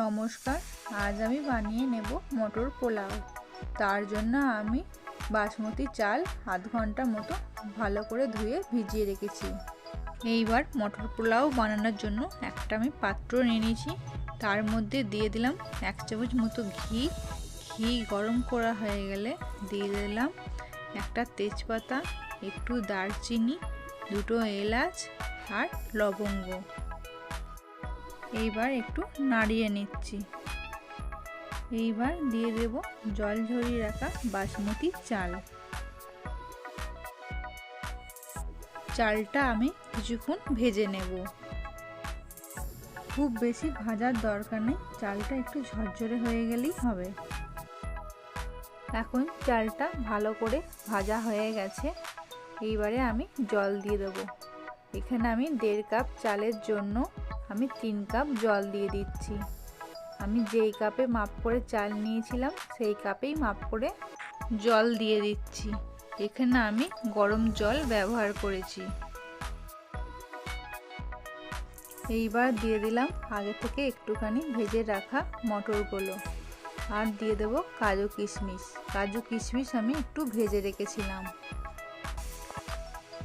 নমস্কার, আজ আমি বানিয়ে নেব মটর পোলাও। তার জন্য আমি বাসমতি চাল আধ ঘণ্টা মতো ভালো করে ধুয়ে ভিজিয়ে রেখেছি। এইবার মটর পোলাও বানানোর জন্য একটা আমি পাত্র নিয়ে নিয়েছি। তার মধ্যে দিয়ে দিলাম এক চামচ মতো ঘি। ঘি গরম করা হয়ে গেলে দিয়ে দিলাম একটা তেজপাতা, একটু দারচিনি, দুটো এলাচ আর লবঙ্গ। এইবার একটু নাড়িয়ে নিচ্ছি। এইবার দিয়ে দেব জল ঝরিয়ে রাখা বাসমতি চাল। চালটা আমি কিছুক্ষণ ভেজে নেব। খুব বেশি ভাজার দরকার নেই, চালটা একটু ঝরঝরে হয়ে গেলেই হবে। এখন চালটা ভালো করে ভাজা হয়ে গেছে। এইবারে আমি জল দিয়ে দেবো। এখানে আমি দেড় কাপ চালের জন্য আমি তিন কাপ জল দিয়ে দিচ্ছি। আমি যেই কাপে মাপ করে চাল নিয়েছিলাম, সেই কাপেই মাপ করে জল দিয়ে দিচ্ছি। এখানে আমি গরম জল ব্যবহার করেছি। এইবার দিয়ে দিলাম আগে থেকে একটুখানি ভেজে রাখা মটরগুলো। আর দিয়ে দেবো কাজু কিশমিশ। কাজু কিশমিশ আমি একটু ভেজে রেখেছিলাম।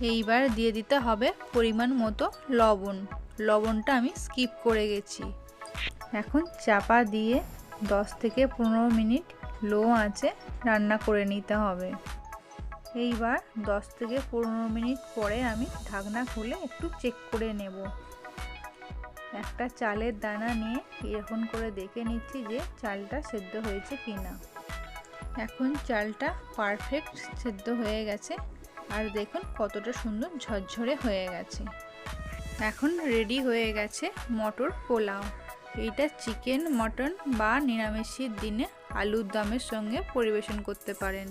এইবার দিয়ে দিতে হবে পরিমাণ মতো লবণ। লবণটা আমি স্কিপ করে গেছি। এখন চাপা দিয়ে 10 থেকে পনেরো মিনিট লো আঁচে রান্না করে নিতে হবে। এইবার 10 থেকে পনেরো মিনিট পরে আমি ঢাকনা খুলে একটু চেক করে নেব। একটা চালের দানা নিয়ে এরকম করে দেখে নিচ্ছি যে চালটা সেদ্ধ হয়েছে কি না এখন চালটা পারফেক্ট সেদ্ধ হয়ে গেছে। আর দেখুন কতটা সুন্দর ঝরঝরে হয়ে গেছে। এখন রেডি হয়ে গেছে মটর পোলাও। এইটা চিকেন মটন বা নিরামিষের দিনে আলুর দমের সঙ্গে পরিবেশন করতে পারেন।